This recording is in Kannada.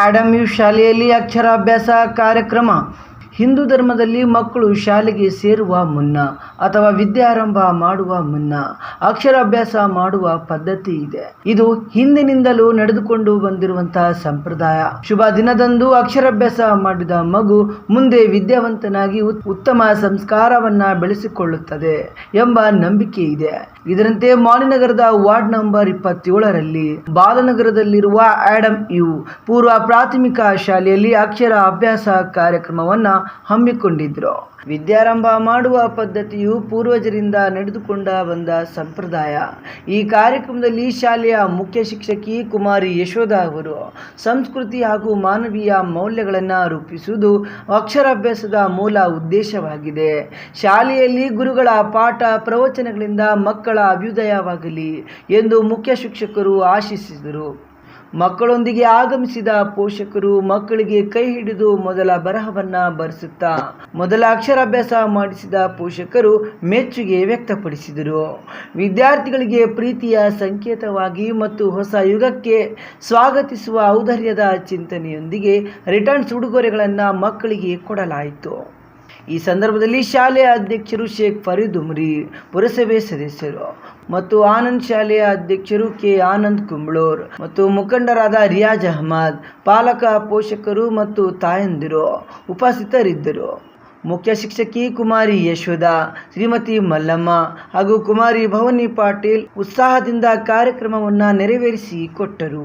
ಆಡಮ್ ಯು ಶಾಲೆಯಲ್ಲಿ ಅಕ್ಷರಾಭ್ಯಾಸ ಕಾರ್ಯಕ್ರಮ. ಹಿಂದೂ ಧರ್ಮದಲ್ಲಿ ಮಕ್ಕಳು ಶಾಲೆಗೆ ಸೇರುವ ಮುನ್ನ ಅಥವಾ ವಿದ್ಯಾರಂಭ ಮಾಡುವ ಮುನ್ನ ಅಕ್ಷರಾಭ್ಯಾಸ ಮಾಡುವ ಪದ್ಧತಿ ಇದೆ. ಇದು ಹಿಂದಿನಿಂದಲೂ ನಡೆದುಕೊಂಡು ಬಂದಿರುವಂತಹ ಸಂಪ್ರದಾಯ. ಶುಭ ದಿನದಂದು ಅಕ್ಷರಾಭ್ಯಾಸ ಮಾಡಿದ ಮಗು ಮುಂದೆ ವಿದ್ಯಾವಂತನಾಗಿ ಉತ್- ಉತ್ತಮ ಸಂಸ್ಕಾರವನ್ನ ಬೆಳೆಸಿಕೊಳ್ಳುತ್ತದೆ ಎಂಬ ನಂಬಿಕೆ ಇದೆ. ಇದರಂತೆ ಮಾಲಿನಗರದ ವಾರ್ಡ್ ನಂಬರ್ ಇಪ್ಪತ್ತೇಳರಲ್ಲಿ ಬಾಲನಗರದಲ್ಲಿರುವ ಆಡಮ್ ಯು ಪೂರ್ವ ಪ್ರಾಥಮಿಕ ಶಾಲೆಯಲ್ಲಿ ಅಕ್ಷರ ಅಭ್ಯಾಸ ಕಾರ್ಯಕ್ರಮವನ್ನ ಹಮ್ಮಿಕೊಂಡಿದ್ರು. ವಿದ್ಯಾರಂಭ ಮಾಡುವ ಪದ್ಧತಿಯು ಪೂರ್ವಜರಿಂದ ನಡೆದುಕೊಂಡ ಬಂದ ಸಂಪ್ರದಾಯ. ಈ ಕಾರ್ಯಕ್ರಮದಲ್ಲಿ ಶಾಲೆಯ ಮುಖ್ಯ ಶಿಕ್ಷಕಿ ಕುಮಾರಿ ಯಶೋಧ ಅವರು ಸಂಸ್ಕೃತಿ ಹಾಗೂ ಮಾನವೀಯ ಮೌಲ್ಯಗಳನ್ನು ರೂಪಿಸುವುದು ಅಕ್ಷರಾಭ್ಯಾಸದ ಮೂಲ ಉದ್ದೇಶವಾಗಿದೆ. ಶಾಲೆಯಲ್ಲಿ ಗುರುಗಳ ಪಾಠ ಪ್ರವಚನಗಳಿಂದ ಮಕ್ಕಳ ಅಭ್ಯುದಯವಾಗಲಿ ಎಂದು ಮುಖ್ಯ ಶಿಕ್ಷಕರು ಆಶಿಸಿದರು. ಮಕ್ಕಳೊಂದಿಗೆ ಆಗಮಿಸಿದ ಪೋಷಕರು ಮಕ್ಕಳಿಗೆ ಕೈ ಹಿಡಿದು ಮೊದಲ ಬರಹವನ್ನ ಬರೆಸುತ್ತಾ ಮೊದಲ ಅಕ್ಷರಾಭ್ಯಾಸ ಮಾಡಿಸಿದ ಪೋಷಕರು ಮೆಚ್ಚುಗೆ ವ್ಯಕ್ತಪಡಿಸಿದರು. ವಿದ್ಯಾರ್ಥಿಗಳಿಗೆ ಪ್ರೀತಿಯ ಸಂಕೇತವಾಗಿ ಮತ್ತು ಹೊಸ ಯುಗಕ್ಕೆ ಸ್ವಾಗತಿಸುವ ಔದರ್ಯದ ಚಿಂತನೆಯೊಂದಿಗೆ ರಿಟರ್ನ್ಸ್ ಉಡುಗೊರೆಗಳನ್ನು ಮಕ್ಕಳಿಗೆ ಕೊಡಲಾಯಿತು. ಈ ಸಂದರ್ಭದಲ್ಲಿ ಶಾಲೆಯ ಅಧ್ಯಕ್ಷರು ಶೇಖ್ ಫರೀದ್ ಉಮ್ರಿ, ಪುರಸಭೆ ಸದಸ್ಯರು ಮತ್ತು ಆನಂದ್ ಶಾಲೆಯ ಅಧ್ಯಕ್ಷರು ಕೆ. ಆನಂದ್ ಕುಂಬ್ಳೂರ್ ಮತ್ತು ಮುಖಂಡರಾದ ರಿಯಾಜ್ ಅಹಮದ್, ಪಾಲಕ, ಪೋಷಕರು ಮತ್ತು ತಾಯಂದಿರು ಉಪಸ್ಥಿತರಿದ್ದರು. ಮುಖ್ಯ ಶಿಕ್ಷಕಿ ಕುಮಾರಿ ಯಶೋಧ, ಶ್ರೀಮತಿ ಮಲ್ಲಮ್ಮ ಹಾಗೂ ಕುಮಾರಿ ಭವನಿ ಪಾಟೀಲ್ ಉತ್ಸಾಹದಿಂದ ಕಾರ್ಯಕ್ರಮವನ್ನು ನೆರವೇರಿಸಿ ಕೊಟ್ಟರು.